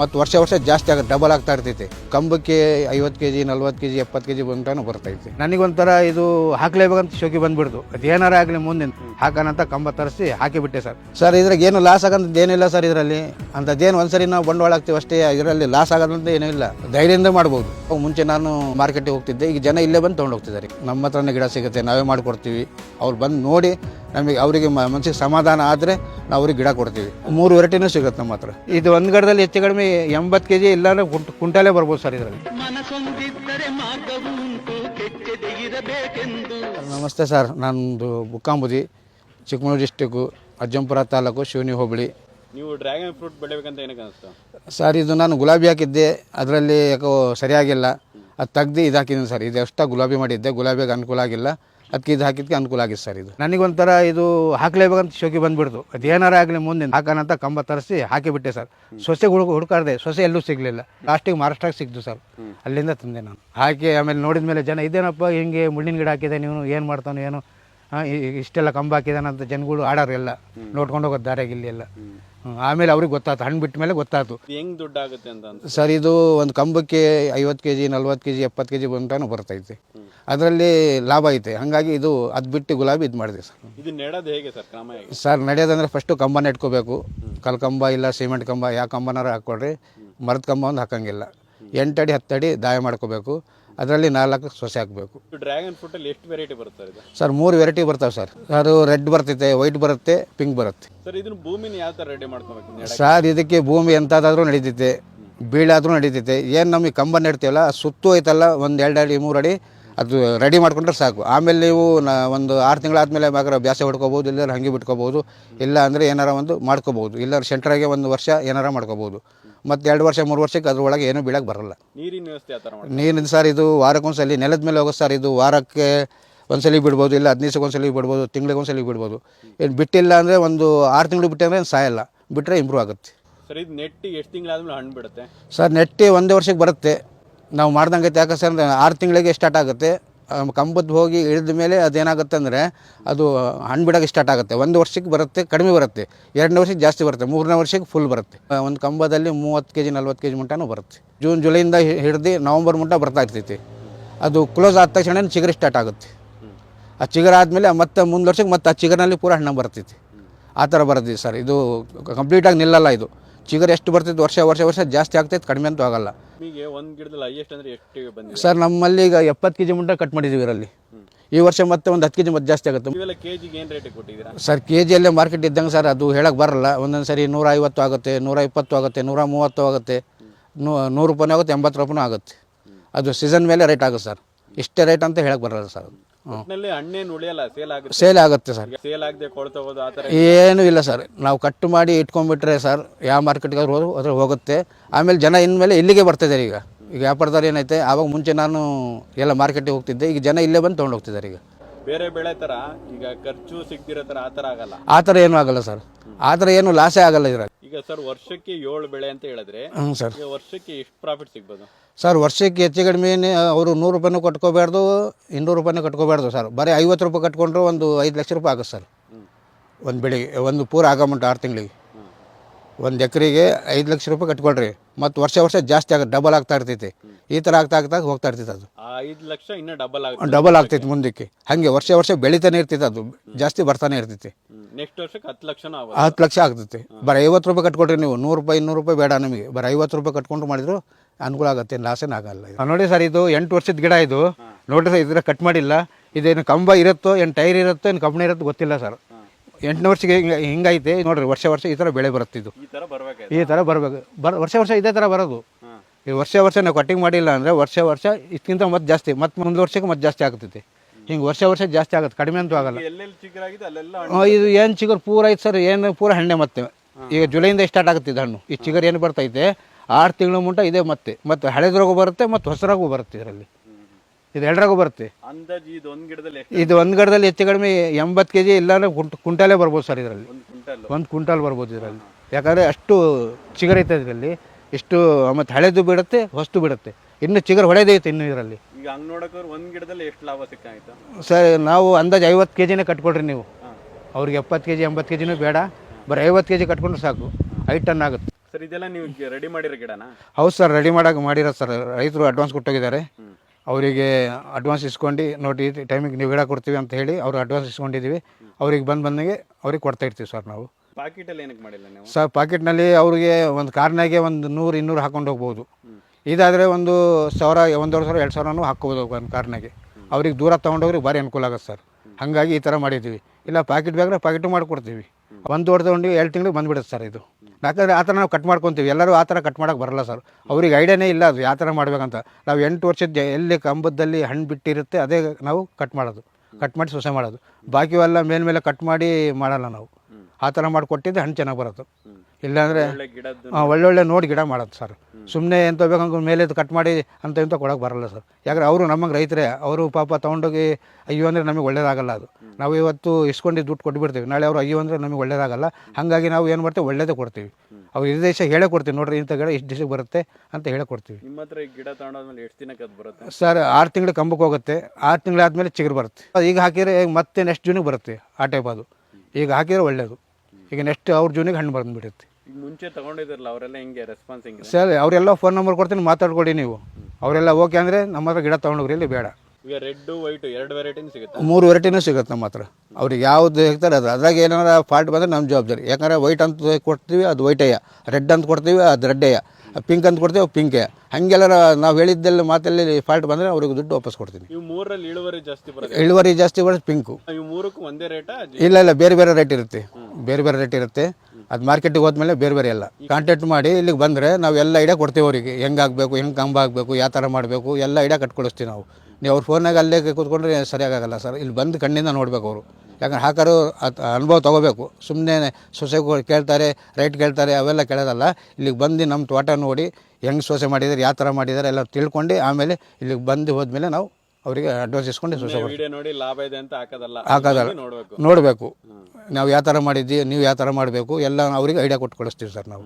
ಮತ್ತು ವರ್ಷ ವರ್ಷ ಜಾಸ್ತಿ ಆಗುತ್ತೆ ಡಬಲ್ ಆಗ್ತಾ ಇರ್ತೈತೆ. ಕಂಬಕ್ಕೆ ಐವತ್ತು ಕೆ ಜಿ ನಲ್ವತ್ತು ಕೆ ಜಿ ಎಪ್ಪತ್ತು ಕೆ ಜಿ ಬಂತಾನು ಬರ್ತೈತೆ. ನನಗೊಂಥರ ಇದು ಹಾಕ್ಲೇಬೇಕಂತ ಶೋಕಿ ಬಂದ್ಬಿಡ್ತು. ಅದೇನಾರ ಆಗಲಿ ಮುಂದೆ ಹಾಕೋಣಂತ ಕಂಬ ತರಿಸಿ ಹಾಕಿಬಿಟ್ಟೆ ಸರ್. ಸರ್, ಇದ್ರಾಗ ಏನು ಲಾಸ್ ಆಗಂತ ಏನಿಲ್ಲ ಸರ್ ಇದರಲ್ಲಿ. ಅಂಥದ್ದೇನು ಒಂದ್ಸರಿ ನಾವು ಬಂಡವಾಳ ಹಾಕ್ತೀವಿ ಅಷ್ಟೇ, ಇದರಲ್ಲಿ ಲಾಸ್ ಆಗೋದಂತ ಏನೂ ಇಲ್ಲ. ಧೈರ್ಯದಿಂದ ಮಾಡ್ಬೋದು. ಮುಂಚೆ ನಾನು ಮಾರ್ಕೆಟಿಗೆ ಹೋಗ್ತಿದ್ದೆ, ಈಗ ಜನ ಇಲ್ಲೇ ಬಂದು ತೊಗೊಂಡು ಹೋಗ್ತಿದ್ದಾರೆ ನಮ್ಮ ಹತ್ರನೇ ಗಿಡ ಸಿಗುತ್ತೆ, ನಾವೇ ಮಾಡಿಕೊಡ್ತೀವಿ. ಅವ್ರು ಬಂದು ನೋಡಿ ನಮಗೆ ಅವರಿಗೆ ಮನಸ್ಸಿಗೆ ಸಮಾಧಾನ ಆದರೆ ನಾವು ಅವ್ರಿಗೆ ಗಿಡ ಕೊಡ್ತೀವಿ. ಮೂರು ವೆರೈಟಿನೂ ಸಿಗುತ್ತೆ ನಮ್ಮ ಹತ್ರ. ಇದು ಒಂದು ಗಿಡದಲ್ಲಿ ಹೆಚ್ಚು ಕಡಿಮೆ ಎಂಬತ್ತು ಕೆ ಜಿ ಇಲ್ಲಾಂದ್ರೆ ಕುಂಟ್ ಕುಂಟಾಲೇ ಬರ್ಬೋದು ಸರ್ ಇದರಲ್ಲಿ. ನಮಸ್ತೆ ಸರ್ ನಂದು ಬುಕ್ಕಾಂಬುದಿ ಚಿಕ್ಕಮಗಳೂರು ಡಿಸ್ಟಿಕ್ಕು ಅಜ್ಜಂಪುರ ತಾಲೂಕು ಶಿವನಿ ಹೋಬಳಿ. ನೀವು ಡ್ರ್ಯಾಗನ್ ಫ್ರೂಟ್ ಬೆಳಿಬೇಕಂತ ಏನಕ್ಕೆ ಅನಿಸ್ತು ಸರ್ ಇದು ನಾನು ಗುಲಾಬಿ ಹಾಕಿದ್ದೆ ಅದರಲ್ಲಿ ಯಾಕೋ ಸರಿಯಾಗಿಲ್ಲ. ಅದು ತೆಗ್ದು ಇದು ಹಾಕಿದ್ದೀನಿ ಸರ್ ಇದು ಎಷ್ಟ ಗುಲಾಬಿ ಮಾಡಿದ್ದೆ ಗುಲಾಬಿಗೆ ಅನುಕೂಲ ಆಗಿಲ್ಲ. ಅದಕ್ಕೆ ಇದು ಹಾಕಿದ್ಕೆ ಅನುಕೂಲ ಆಗಿದೆ ಸರ್ ಇದು. ನನಗೊಂಥರ ಇದು ಹಾಕ್ಲೇಬೇಕಂತ ಶೋಕಿ ಬಂದ್ಬಿಡ್ತು. ಅದೇನಾರ ಆಗಲಿ ಮುಂದೆ ಹಾಕೋಣಂತ ಕಂಬ ತರಿಸಿ ಹಾಕಿಬಿಟ್ಟೆ ಸರ್. ಸೊಸೆ ಹುಡುಗ ಹುಡುಕಾಡ್ದೆ ಸೊಸೆ ಎಲ್ಲೂ ಸಿಗಲಿಲ್ಲ. ಲಾಸ್ಟಿಗೆ ಮಹಾರಾಷ್ಟ್ರಕ್ಕೆ ಸಿಗ್ತು ಸರ್. ಅಲ್ಲಿಂದ ತಂದೆ ನಾನು. ಹಾಕಿ ಆಮೇಲೆ ನೋಡಿದ ಮೇಲೆ ಜನ ಇದೇನಪ್ಪ ಹಿಂಗೆ ಮುಳ್ಳಿನ ಗಿಡ ಹಾಕಿದೆ ನೀವು ಏನು ಮಾಡ್ತಾನೆ ಏನು ಇಷ್ಟೆಲ್ಲ ಕಂಬ ಹಾಕಿದಾನಂತ ಜನಗಳು ಆಡೋರು ಎಲ್ಲ. ನೋಡ್ಕೊಂಡು ಹೋಗೋದು ದಾರಿಯಾಗಿ ಇಲ್ಲಿ ಎಲ್ಲ. ಆಮೇಲೆ ಅವ್ರಿಗೆ ಗೊತ್ತಾಯ್ತು ಹಣ್ಣು ಬಿಟ್ಟ ಮೇಲೆ ಗೊತ್ತಾಯ್ತು. ಹೆಂಗ್ ದುಡ್ಡಾಗುತ್ತೆ ಅಂತ ಸರ್ ಇದು ಒಂದು ಕಂಬಕ್ಕೆ ಐವತ್ತು ಕೆ ಜಿ ನಲ್ವತ್ತು ಕೆ ಜಿ ಎಪ್ಪತ್ತು ಕೆ ಜಿ ಬಂತಾನು ಬರ್ತೈತೆ. ಅದರಲ್ಲಿ ಲಾಭ ಐತೆ. ಹಾಗಾಗಿ ಇದು ಅದು ಬಿಟ್ಟು ಗುಲಾಬಿ ಇದು ಮಾಡಿದೆ ಸರ್. ಇದು ನೆಡೋದು ಹೇಗೆ ಸರ್ ಕ್ರಮ ಹೇಗೆ? ಸರ್ ನಡೆಯೋದಂದ್ರೆ ಫಸ್ಟು ಕಂಬ ನೆಟ್ಕೋಬೇಕು. ಕಲ್ ಕಂಬ ಇಲ್ಲ ಸಿಮೆಂಟ್ ಕಂಬ ಯಾವ ಕಂಬನಾರು ಹಾಕ್ಕೊಡ್ರಿ ಮರದ ಕಂಬ ಒಂದು ಹಾಕಂಗಿಲ್ಲ. ಎಂಟಡಿ ಹತ್ತಡಿ ದಾಯ ಮಾಡ್ಕೋಬೇಕು. ಅದರಲ್ಲಿ ನಾಲ್ಕು ಸೊಸೆ ಹಾಕಬೇಕು ಡ್ರ್ಯಾಗನ್ ಫ್ರೂಟಲ್ಲಿ ಎಷ್ಟು ವೆರೈಟಿ ಬರುತ್ತೆ ಸರ್ ಮೂರು ವೆರೈಟಿ ಬರ್ತಾವೆ ಸರ್. ಅದು ರೆಡ್ ಬರ್ತೈತೆ ವೈಟ್ ಬರುತ್ತೆ ಪಿಂಕ್ ಬರುತ್ತೆ. ಸರ್ ಇದನ್ನ ಭೂಮಿನ ಯಾವ ಥರ ರೆಡಿ ಮಾಡ್ಕೋಬೇಕು ಸರ್ ಇದಕ್ಕೆ ಭೂಮಿ ಎಂಥದಾದರೂ ನಡೀತೈತೆ ಬೀಳಾದರೂ ನಡೀತೈತೆ. ಏನು ನಮಗೆ ಕಂಬ ನೆಡ್ತೀವಲ್ಲ ಸುತ್ತು ಐತಲ್ಲ ಒಂದು ಎರಡು ಅಡಿ ಮೂರು ಅಡಿ ಅದು ರೆಡಿ ಮಾಡ್ಕೊಂಡ್ರೆ ಸಾಕು. ಆಮೇಲೆ ನೀವು ನಾ ಒಂದು ಆರು ತಿಂಗಳಾದಮೇಲೆ ಮಾತ್ರ ಬ್ಯಾಸೆ ಹೊಡ್ಕೋಬೋದು ಇಲ್ಲಾರ ಹಂಗೆ ಬಿಟ್ಕೋಬೋದು. ಇಲ್ಲ ಅಂದರೆ ಏನಾರ ಒಂದು ಮಾಡ್ಕೋಬೋದು. ಇಲ್ಲಾರ ಸೆಂಟ್ರಾಗೆ ಒಂದು ವರ್ಷ ಏನಾರ ಮಾಡ್ಕೋಬೋದು. ಮತ್ತು ಎರಡು ವರ್ಷ ಮೂರು ವರ್ಷಕ್ಕೆ ಅದ್ರೊಳಗೆ ಏನೂ ಬೀಳಕ್ಕೆ ಬರಲ್ಲ. ನೀರಿನ ವ್ಯವಸ್ಥೆ ಮಾಡಿ ನೀರಿನ ಸರ್ ಇದು ವಾರಕ್ಕೊಂದ್ಸಲಿ ನೆಲದ ಮೇಲೆ ಹೋಗೋ ಸರ್ ಇದು ವಾರಕ್ಕೆ ಒಂದ್ಸಲಿ ಬಿಡ್ಬೋದು ಇಲ್ಲ ಹದಿನೈದು ದಿವಸಕ್ಕೆ ಒಂದ್ಸಲಿ ಬಿಡ್ಬೋದು ತಿಂಗಳಿಗೆ ಒಂದ್ಸಲಿ ಬಿಡ್ಬೋದು. ಏನು ಬಿಟ್ಟಿಲ್ಲ ಅಂದರೆ ಒಂದು ಆರು ತಿಂಗಳು ಬಿಟ್ಟಂದ್ರೆ ಏನು ಸಾಯಲ್ಲ ಬಿಟ್ಟರೆ ಇಂಪ್ರೂವ್ ಆಗುತ್ತೆ. ಸರ್ ಇದು ನೆಟ್ಟಿ ಎಷ್ಟು ತಿಂಗಳಾದ್ಮೇಲೆ ಹಣ್ಣು ಬಿಡುತ್ತೆ? ಸರ್ ನೆಟ್ಟಿ ಒಂದೇ ವರ್ಷಕ್ಕೆ ಬರುತ್ತೆ. ನಾವು ಮಾಡ್ದಂಗೈತೆ ಯಾಕಂದ್ರೆ ಯಾಕೆ ಸರ್ ಅಂದ್ರೆ ಆರು ತಿಂಗಳಿಗೆ ಸ್ಟಾರ್ಟ್ ಆಗುತ್ತೆ. ಕಂಬದ್ದು ಹೋಗಿ ಇಳಿದ ಮೇಲೆ ಅದೇನಾಗುತ್ತೆ ಅಂದರೆ ಅದು ಹಣ್ಣು ಬಿಡೋಕ್ಕೆ ಸ್ಟಾರ್ಟ್ ಆಗುತ್ತೆ. ಒಂದು ವರ್ಷಕ್ಕೆ ಬರುತ್ತೆ, ಕಡಿಮೆ ಬರುತ್ತೆ. ಎರಡನೇ ವರ್ಷಕ್ಕೆ ಜಾಸ್ತಿ ಬರುತ್ತೆ. ಮೂರನೇ ವರ್ಷಕ್ಕೆ ಫುಲ್ ಬರುತ್ತೆ. ಒಂದು ಕಂಬದಲ್ಲಿ ಮೂವತ್ತು ಕೆ ಜಿ ನಲ್ವತ್ತು ಕೆ ಜಿ ಬರುತ್ತೆ. ಜೂನ್, ಜುಲೈಯಿಂದ ಹಿಡ್ದು ನವಂಬರ್ ಮುಟ್ಟ ಬರ್ತಾ ಇರ್ತೈತಿ. ಅದು ಕ್ಲೋಸ್ ಆದ ತಕ್ಷಣ ಚಿಗರಿ ಸ್ಟಾರ್ಟ್ ಆಗುತ್ತೆ. ಆ ಚಿಗರ ಆದಮೇಲೆ ಮತ್ತೆ ಮುಂದೆ ವರ್ಷಕ್ಕೆ ಮತ್ತೆ ಆ ಚಿಗರ್ನಲ್ಲಿ ಪೂರ ಹಣ್ಣು ಬರ್ತೈತಿ. ಆ ಥರ ಬರ್ತೈತಿ ಸರ್. ಇದು ಕಂಪ್ಲೀಟಾಗಿ ನಿಲ್ಲಲ್ಲ ಇದು. ಚಿಗರ್ ಎಷ್ಟು ಬರ್ತೈತೆ ವರ್ಷ ವರ್ಷ ವರ್ಷ ಜಾಸ್ತಿ ಆಗ್ತೈತೆ ಕಡಿಮೆ ಅಂತೂ ಆಗಲ್ಲ. ನಿಮಗೆ ಒಂದ್ ಗಿಡದಲ್ಲಿ ಹೈಯೆಸ್ಟ್ ಅಂದ್ರೆ ಎಷ್ಟು ಬಂದಿದೆ? ಸರ್ ನಮ್ಮಲ್ಲಿ ಈಗ ಎಪ್ಪತ್ತು ಕೆ ಜಿ ಮುಂಟ ಕಟ್ ಮಾಡಿದ್ದೀವಿ ಇದರಲ್ಲಿ. ಈ ವರ್ಷ ಮತ್ತೆ ಒಂದು ಹತ್ತು ಕೆ ಜಿ ಮತ್ತೆ ಜಾಸ್ತಿ ಆಗುತ್ತೆ. ಕೆಜಿಗೆ ಏನ್ ಕೊಟ್ಟಿದ್ದೀರಾ? ಸರ್ ಕೆ ಜಿಯಲ್ಲೇ ಮಾರ್ಕೆಟ್ ಇದ್ದಂಗೆ ಸರ್ ಅದು ಹೇಳಕ್ಕೆ ಬರಲ್ಲ. ಒಂದೊಂದು ಸರಿ ನೂರ ಐವತ್ತು ಆಗುತ್ತೆ ನೂರ ಇಪ್ಪತ್ತು ಆಗುತ್ತೆ ನೂರ ಮೂವತ್ತು ಆಗುತ್ತೆ ನೂ ನೂರು ರೂಪಾಯಿ ಆಗುತ್ತೆ ಎಂಬತ್ತು ರೂಪಾಯಿ ಆಗುತ್ತೆ. ಅದು ಸೀಸನ್ ಮೇಲೆ ರೇಟ್ ಆಗುತ್ತೆ ಸರ್. ಇಷ್ಟೇ ರೇಟ್ ಅಂತ ಹೇಳಕ್ಕೆ ಬರಲ್ಲ ಸರ್. ಒಟ್ನಲ್ಲಿ ಹಣ್ಣೇನು ಉಳಿಯಲ್ಲ ಸೇಲ್ ಆಗುತ್ತೆ. ಸೇಲ್ ಆಗುತ್ತೆ ಸರ್ ಸೇಲ್ ಆಗದೆ ಕೊಳ್ತೋಗೋದು ಆ ಥರ ಏನೂ ಇಲ್ಲ ಸರ್ ನಾವು ಕಟ್ ಮಾಡಿ ಇಟ್ಕೊಂಡ್ಬಿಟ್ರೆ ಸರ್ ಯಾವ ಮಾರ್ಕೆಟ್ಗೆ ಹೋದ್ರು ಅದ್ರ ಹೋಗುತ್ತೆ. ಆಮೇಲೆ ಜನ ಇನ್ಮೇಲೆ ಇಲ್ಲಿಗೆ ಬರ್ತಿದ್ದಾರೆ ಈಗ. ಈಗ ವ್ಯಾಪಾರದವ್ರು ಏನೈತೆ ಆವಾಗ ಮುಂಚೆ ನಾನು ಎಲ್ಲ ಮಾರ್ಕೆಟಿಗೆ ಹೋಗ್ತಿದ್ದೆ ಈಗ ಜನ ಇಲ್ಲೇ ಬಂದು ತೊಗೊಂಡು ಹೋಗ್ತಿದ್ದಾರೆ ಈಗ. ಬೇರೆ ಬೆಳೆ ತರ ಈಗ ಖರ್ಚು ಸಿಗ್ದಿರೋ ತರ ಆ ತರ ಆಗಲ್ಲ. ಆ ಥರ ಏನೂ ಆಗಲ್ಲ ಸರ್ ಆ ಥರ ಏನು ಲಾಸೇ ಆಗಲ್ಲ ಇದ್ರಾಗ ಈಗ ಸರ್ ವರ್ಷಕ್ಕೆ ಏಳು ಬೆಳೆ ಅಂತ ಹೇಳಿದ್ರೆ ಹ್ಞೂ ಸರ್. ಈಗ ವರ್ಷಕ್ಕೆ ಎಷ್ಟು ಪ್ರಾಫಿಟ್ ಸಿಗ್ಬೋದು? ಸರ್ ವರ್ಷಕ್ಕೆ ಹೆಚ್ಚು ಕಡಿಮೆ ಅವರು ನೂರು ರೂಪಾಯಿನೂ ಕಟ್ಕೋಬಾರ್ದು ಇನ್ನೂರು ರೂಪಾಯಿನೂ ಕಟ್ಕೋಬಾರ್ದು ಸರ್. ಬರೀ ಐವತ್ತು ರೂಪಾಯಿ ಕಟ್ಕೊಂಡ್ರೆ ಒಂದು ಐದು ಲಕ್ಷ ರೂಪಾಯಿ ಆಗುತ್ತೆ ಸರ್. ಒಂದು ಬೆಳಿಗ್ಗೆ ಒಂದು ಪೂರ ಆಗಮಂಟ ಆರು ತಿಂಗಳಿಗೆ. ಒಂದು ಎಕರೆಗೆ ಐದು ಲಕ್ಷ ರೂಪಾಯಿ ಕಟ್ಕೊಳ್ರಿ. ಮತ್ತು ವರ್ಷ ವರ್ಷ ಜಾಸ್ತಿ ಆಗ ಡಬಲ್ ಆಗ್ತಾ ಇರ್ತೈತಿ. ಈ ಥರ ಆಗ್ತಾ ಆಗ್ತಾ ಹೋಗ್ತಾ ಇರ್ತೈತೆ ಅದು. ಆ ಐದು ಲಕ್ಷ ಇನ್ನೂ ಡಬಲ್ ಆಗುತ್ತೆ. ಡಬಲ್ ಆಗ್ತೈತಿ ಮುಂದಕ್ಕೆ. ಹಾಗೆ ವರ್ಷ ವರ್ಷ ಬೆಳಿತಾನೆ ಇರ್ತೈತೆ ಅದು. ಜಾಸ್ತಿ ಬರ್ತಾನೆ ಇರ್ತೈತಿ. ನೆಕ್ಸ್ಟ್ ವರ್ಷಕ್ಕೆ ಹತ್ತು ಲಕ್ಷ ಆಗುತ್ತೆ ಹತ್ತು ಲಕ್ಷ ಆಗ್ತೈತಿ. ಬರೀ ಐವತ್ತು ರೂಪಾಯಿ ಕಟ್ಕೊಳ್ರಿ ನೀವು. ನೂರು ರೂಪಾಯಿ ಇನ್ನೂರು ರೂಪಾಯಿ ಬೇಡ ನಮಗೆ. ಬರೀ ಐವತ್ತು ರೂಪಾಯಿ ಕಟ್ಕೊಂಡು ಮಾಡಿದ್ರು ಅನುಕೂಲ ಆಗುತ್ತೆ. ಲಾಸೇನು ಆಗಲ್ಲ ನೋಡಿ ಸರ್ ಇದು ಎಂಟು ವರ್ಷದ ಗಿಡ ಇದು. ನೋಡಿ ಸರ್ ಇದ್ರ ಕಟ್ ಮಾಡಿಲ್ಲ. ಇದೇನು ಕಂಬ ಇರುತ್ತೋ ಏನು ಟೈರ್ ಇರುತ್ತೋ ಏನು ಕಂಪ್ನಿ ಇರುತ್ತೋ ಗೊತ್ತಿಲ್ಲ ಸರ್. ಎಂಟನೇ ವರ್ಷಕ್ಕೆ ಹಿಂಗೆ ಹಿಂಗೈತೆ ನೋಡ್ರಿ ವರ್ಷ ವರ್ಷ ಈ ಥರ ಬೆಳೆ ಬರುತ್ತೆ ಇದು. ಈ ತರ ಬರ್ಬೇಕಾಯ್ತು? ಈ ಥರ ಬರಬೇಕು. ಬರ್ ವರ್ಷ ವರ್ಷ ಇದೇ ಥರ ಬರೋದು. ಈ ವರ್ಷ ವರ್ಷ ನಾವು ಕಟ್ಟಿಂಗ್ ಮಾಡಿಲ್ಲ ಅಂದರೆ ವರ್ಷ ವರ್ಷ ಇದಕ್ಕಿಂತ ಮತ್ತೆ ಜಾಸ್ತಿ ಮತ್ತೆ ಮುಂದೆ ವರ್ಷಕ್ಕೆ ಮತ್ತೆ ಜಾಸ್ತಿ ಆಗ್ತೈತಿ. ಹಿಂಗೆ ವರ್ಷ ವರ್ಷ ಜಾಸ್ತಿ ಆಗುತ್ತೆ ಕಡಿಮೆ ಅಂತೂ ಆಗಲ್ಲ. ಎಲ್ಲೆಲ್ಲಿ ಅಲ್ಲೆಲ್ಲ ಇದು ಏನು ಚಿಗುರು ಪೂರ ಐತೆ ಸರ್ ಏನು ಪೂರ ಹಣ್ಣೆ ಮತ್ತೆ. ಈಗ ಜುಲೈಯಿಂದ ಸ್ಟಾರ್ಟ್ ಆಗುತ್ತೆ ಇದು ಹಣ್ಣು. ಈ ಚಿಗರ್ ಏನು ಬರ್ತೈತೆ ಆರು ತಿಂಗಳ ಮುಂಟ ಇದೆ ಮತ್ತೆ. ಮತ್ತೆ ಹಳೆದ್ರಾಗೂ ಬರುತ್ತೆ ಮತ್ತು ಹೊಸರಾಗೂ ಬರುತ್ತೆ ಇದರಲ್ಲಿ. ಇದು ಎರಡರಾಗೂ ಬರುತ್ತೆ. ಅಂದಾಜು ಇದು ಒಂದು ಗಿಡದಲ್ಲಿ ಎಷ್ಟು ಇದು ಒಂದು ಗಡದಲ್ಲಿ ಹೆಚ್ಚು ಕಡಿಮೆ ಎಂಬತ್ತು ಕೆ ಜಿ ಇಲ್ಲಾಂದ್ರೆ ಕುಂಟ್ ಕುಂಟಾಲೇ ಬರ್ಬೋದು ಸರ್ ಇದರಲ್ಲಿ. ಒಂದು ಕ್ವಿಂಟಲ್ ಒಂದು ಕ್ವಿಂಟಾಲ್ ಬರ್ಬೋದು ಇದರಲ್ಲಿ. ಯಾಕಂದರೆ ಅಷ್ಟು ಚಿಗರೈತೆ ಐತೆ ಇದರಲ್ಲಿ. ಇಷ್ಟು ಮತ್ತು ಹಳೆದು ಬಿಡುತ್ತೆ ಹೊಸ್ತು ಬಿಡುತ್ತೆ. ಇನ್ನು ಚಿಗುರು ಹೊಳೆದೈತೆ ಇನ್ನು ಇದರಲ್ಲಿ. ಈಗ ಹಂಗ್ ನೋಡೋಕೆ ಒಂದ್ ಗಿಡದಲ್ಲಿ ಎಷ್ಟು ಲಾಭ ಸಿಕ್ಕಾಯ್ತು? ಸರ್ ನಾವು ಅಂದಾಜು ಐವತ್ತು ಕೆ ಜಿನೇ ಕಟ್ಕೊಳ್ರಿ ನೀವು. ಅವ್ರಿಗೆ ಎಪ್ಪತ್ತು ಕೆ ಜಿ ಎಂಬತ್ತು ಕೆ ಜಿನೂ ಬೇಡ. ಬರೀ ಐವತ್ತು ಕೆ ಜಿ ಕಟ್ಕೊಂಡ್ರೆ ಸಾಕು. ಐದು ಟನ್ ಆಗುತ್ತೆ. ಸರ್ ಇದೆಲ್ಲ ನೀವು ರೆಡಿ ಮಾಡಿರೋ ಗಿಡನಾ? ಹೌದು ಸರ್ ರೆಡಿ ಮಾಡಕ್ಕೆ ಮಾಡಿರೋ ಸರ್. ರೈತರು ಅಡ್ವಾನ್ಸ್ ಕೊಟ್ಟೋಗಿದ್ದಾರೆ. ಅವರಿಗೆ ಅಡ್ವಾನ್ಸ್ ಇಸ್ಕೊಂಡು ನೋಡಿ ಈ ಟೈಮಿಗೆ ನೀವು ಗಿಡ ಕೊಡ್ತೀವಿ ಅಂತ ಹೇಳಿ ಅವರು ಅಡ್ವಾನ್ಸ್ ಇಸ್ಕೊಂಡಿದ್ದೀವಿ ಅವ್ರಿಗೆ ಬಂದು ಬಂದಂಗೆ ಅವ್ರಿಗೆ ಕೊಡ್ತಾ ಇರ್ತೀವಿ ಸರ್ ನಾವು. ಪಾಕೆಟಲ್ಲಿ ಏನಕ್ಕೆ ಮಾಡಿಲ್ಲ ನೀವು? ಸರ್ ಪಾಕೆಟ್ನಲ್ಲಿ ಅವ್ರಿಗೆ ಒಂದು ಕಾರ್ನಾಗೆ ಒಂದು ನೂರು ಇನ್ನೂರು ಹಾಕೊಂಡು ಹೋಗ್ಬೋದು. ಇದಾದರೆ ಒಂದು ಸಾವಿರ ಒಂದೂವರೆ ಸಾವಿರ ಎರಡು ಸಾವಿರನೂ ಹಾಕ್ಬೋದು ಒಂದು ಕಾರ್ನಾಗೆ. ಅವ್ರಿಗೆ ದೂರ ತೊಗೊಂಡೋಗ್ರಿಗೆ ಭಾರಿ ಅನುಕೂಲ ಆಗುತ್ತೆ ಸರ್. ಹಾಗಾಗಿ ಈ ಥರ ಮಾಡಿದ್ದೀವಿ ಇಲ್ಲ ಪ್ಯಾಕೆಟ್ ಬೇಕಾದ್ರೆ ಪ್ಯಾಕೆಟು ಮಾಡಿಕೊಡ್ತೀವಿ. ಒಂದು ತಗೊಂಡು ಎರಡು ತಿಂಗಳು ಬಂದುಬಿಡುತ್ತೆ ಸರ್ ಇದು. ಯಾಕಂದರೆ ಆ ಥರ ನಾವು ಕಟ್ ಮಾಡ್ಕೊತೀವಿ. ಎಲ್ಲರೂ ಆ ಥರ ಕಟ್ ಮಾಡೋಕ್ಕೆ ಬರಲ್ಲ ಸರ್ ಅವ್ರಿಗೆ ಐಡಿಯಾನೇ ಇಲ್ಲ ಅದು, ಯಾವ ಥರ ಮಾಡಬೇಕಂತ. ನಾವು ಎಂಟು ವರ್ಷದ ಎಲ್ಲಿ ಕಂಬದಲ್ಲಿ ಹಣ್ಣು ಬಿಟ್ಟಿರುತ್ತೆ, ಅದೇ ನಾವು ಕಟ್ ಮಾಡೋದು. ಕಟ್ ಮಾಡಿ ಸೊಸೆ ಮಾಡೋದು. ಬಾಕಿವೆಲ್ಲ ಮೇಲ್ಮೇಲೆ ಕಟ್ ಮಾಡಿ ಮಾಡಲ್ಲ ನಾವು. ಆ ಥರ ಮಾಡಿಕೊಟ್ಟಿದ್ದೆ ಹಣ್ಣು ಚೆನ್ನಾಗಿ ಬರುತ್ತೆ. ಇಲ್ಲಾಂದರೆ ಒಳ್ಳೊಳ್ಳೆ ನೋಡಿ ಗಿಡ ಮಾಡೋದು ಸರ್. ಸುಮ್ಮನೆ ಎಂತ ಬೇಕಂದ್ರೆ ಮೇಲೆ ಕಟ್ ಮಾಡಿ ಅಂತ ಎಂತ ಕೊಡೋಕೆ ಬರಲ್ಲ ಸರ್. ಯಾಕಂದ್ರೆ ಅವರು ನಮಗೆ ರೈತರೇ ಅವರು ಪಾಪ ತೊಗೊಂಡೋಗಿ ಅಯ್ಯೋ ಅಂದರೆ ನಮಗೆ ಒಳ್ಳೇದಾಗಲ್ಲ ಅದು. ನಾವು ಇವತ್ತು ಇಸ್ಕೊಂಡು ದುಡ್ಡು ಕೊಟ್ಬಿಡ್ತೀವಿ. ನಾಳೆ ಅವರು ಅಯ್ಯೋ ಅಂದರೆ ನಮಗೆ ಒಳ್ಳೇದಾಗಲ್ಲ. ಹಾಗಾಗಿ ನಾವು ಏನು ಮಾಡ್ತೇವೆ? ಒಳ್ಳೇದೇ ಕೊಡ್ತೀವಿ. ಅವ್ರು ಇದೇ ದೇಶ ಹೇಳೇ ಕೊಡ್ತೀವಿ. ನೋಡ್ರಿ ಇಂಥ ಗಿಡ ಇಷ್ಟು ದಿವಸಕ್ಕೆ ಬರುತ್ತೆ ಅಂತ ಹೇಳೇ ಕೊಡ್ತೀವಿ. ನಿಮ್ಮ ಹತ್ರ ಗಿಡ ತಗೊಂಡಾದ್ಮೇಲೆ ಎಷ್ಟು ದಿನಕ್ಕೆ ಬರುತ್ತೆ? ಸರ್ ಆರು ತಿಂಗಳು ಕಂಬಕ್ಕೆ ಹೋಗುತ್ತೆ. ಆರು ತಿಂಗಳಾದ್ಮೇಲೆ ಚಿಗುರು ಬರುತ್ತೆ. ಈಗ ಹಾಕಿದ್ರೆ ಮತ್ತೆ ನೆಕ್ಸ್ಟ್ ಜೂನಿಗೆ ಬರುತ್ತೆ ಆ ಟೈಪ್ ಅದು. ಈಗ ಹಾಕಿದರೆ ಒಳ್ಳೇದು. ಈಗ ನೆಕ್ಸ್ಟ್ ಅವ್ರ ಜೂನಿಗೆ ಹಣ್ಣು ಬಂದುಬಿಡುತ್ತೆ ಈಗ ಮುಂಚೆ ತಗೊಂಡಿದ್ರಲ್ಲ ಅವರೆಲ್ಲ ಹಿಂಗೆ ರೆಸ್ಪಾನ್ಸ್ ಹಿಂಗೆ? ಸರ್ ಅವರೆಲ್ಲ ಫೋನ್ ನಂಬರ್ ಕೊಡ್ತೀನಿ ಮಾತಾಡ್ಕೊಡಿ ನೀವು. ಅವರೆಲ್ಲ ಓಕೆ ಅಂದರೆ ನಮ್ಮ ಹತ್ರ ಗಿಡ ತೊಗೊಂಡೋಗ್ರಿ ಇಲ್ಲಿ ಬೇಡ. ಈಗ ರೆಡ್ ವೈಟ್ ಎರಡು ವೆರೈಟಿನೂ ಸಿಗುತ್ತೆ. ಮೂರು ವೆರೈಟಿನೂ ಸಿಗುತ್ತೆ ನಮ್ಮ ಹತ್ರ. ಅವ್ರಿಗೆ ಯಾವ್ದು ಹೇಳ್ತಾರೆ ಅದು. ಅದ್ರಾಗ ಏನಾರ ಫಾಲ್ಟ್ ಬಂದರೆ ನಮ್ಮ ಜವಾಬ್ದಾರಿ. ಯಾಕಂದರೆ ವೈಟ್ ಅಂತ ಕೊಡ್ತೀವಿ ಅದು ವೈಟಯ್ಯ ರೆಡ್ ಅಂತ ಕೊಡ್ತೀವಿ ಅದು ರೆಡ್ಡಯ್ಯ ಪಿಂಕ್ ಅಂತ ಕೊಡ್ತೇವೆ ಪಿಂಕೆ. ಹಂಗೆಲ್ಲರ ನಾವು ಹೇಳಿದ್ದೆಲ್ಲ ಮಾತಲ್ಲಿ ಫಾಲ್ಟ್ ಬಂದರೆ ಅವ್ರಿಗೆ ದುಡ್ಡು ವಾಪಸ್ ಕೊಡ್ತೀನಿ. ಇವು ಮೂರಲ್ಲಿ ಇಳುವರಿ ಜಾಸ್ತಿ ಬರುತ್ತೆ. ಇಳುವರಿ ಜಾಸ್ತಿ ಬರೋದು ಪಿಂಕು. ಇವು ಮೂರಕ್ಕೂ ಒಂದೇ ರೇಟ್ ಇಲ್ಲ ಇಲ್ಲ ಬೇರೆ ಬೇರೆ ರೇಟ್ ಇರುತ್ತೆ. ಬೇರೆ ಬೇರೆ ರೇಟ್ ಇರುತ್ತೆ. ಅದು ಮಾರ್ಕೆಟಿಗೆ ಹೋದ್ಮೇಲೆ ಬೇರೆ ಬೇರೆ ಎಲ್ಲ. ಕಾಂಟ್ಯಾಕ್ಟ್ ಮಾಡಿ ಇಲ್ಲಿಗೆ ಬಂದರೆ ನಾವು ಎಲ್ಲ ಐಡಿಯಾ ಕೊಡ್ತೀವಿ ಅವರಿಗೆ. ಹೆಂಗೆ ಆಗಬೇಕು ಹೆಂಗೆ ಕಂಬ ಆಗಬೇಕು ಯಾವ ಥರ ಮಾಡಬೇಕು ಎಲ್ಲ ಐಡಿಯಾ ಕಟ್ಕೊಳಿಸ್ತೀವಿ ನಾವು. ನೀವು ಅವ್ರ ಫೋನಾಗ ಅಲ್ಲೇ ಕೂತ್ಕೊಂಡ್ರೆ ಸರಿಯಾಗಲ್ಲ ಸರ್. ಇಲ್ಲಿ ಬಂದು ಕಣ್ಣಿಂದ ನೋಡಬೇಕು ಅವರು. ಯಾಕಂದ್ರೆ ಹಾಕರು ಅನುಭವ ತೊಗೋಬೇಕು. ಸುಮ್ಮನೆ ಸೊಸೆಗಳು ಕೇಳ್ತಾರೆ ರೈಟ್ ಕೇಳ್ತಾರೆ ಅವೆಲ್ಲ ಕೇಳೋದಲ್ಲ. ಇಲ್ಲಿಗೆ ಬಂದು ನಮ್ಮ ತೋಟ ನೋಡಿ ಹೆಂಗೆ ಸೊಸೆ ಮಾಡಿದ್ದಾರೆ ಯಾವ ಥರ ಮಾಡಿದ್ದಾರೆ ಎಲ್ಲ ತಿಳ್ಕೊಂಡು ಆಮೇಲೆ ಇಲ್ಲಿಗೆ ಬಂದು ಹೋದ್ಮೇಲೆ ನಾವು ಅವರಿಗೆ ಅಡ್ವಾನ್ಸ್ ಇಸ್ಕೊಂಡು ಸೊಸೆ. ನೋಡಿ ಲಾಭ ಇದೆ ಅಂತ ಹಾಕೋದಲ್ಲ. ಹಾಕೋದಲ್ಲ. ನೋಡ್ಬೇಕು. ನೋಡಬೇಕು. ನಾವು ಯಾವ ಥರ ಮಾಡಿದ್ವಿ ನೀವು ಯಾವ ಥರ ಮಾಡಬೇಕು ಎಲ್ಲ ಅವರಿಗೆ ಐಡಿಯಾ ಕೊಟ್ಟು ಕಳಿಸ್ತೀವಿ ಸರ್ ನಾವು.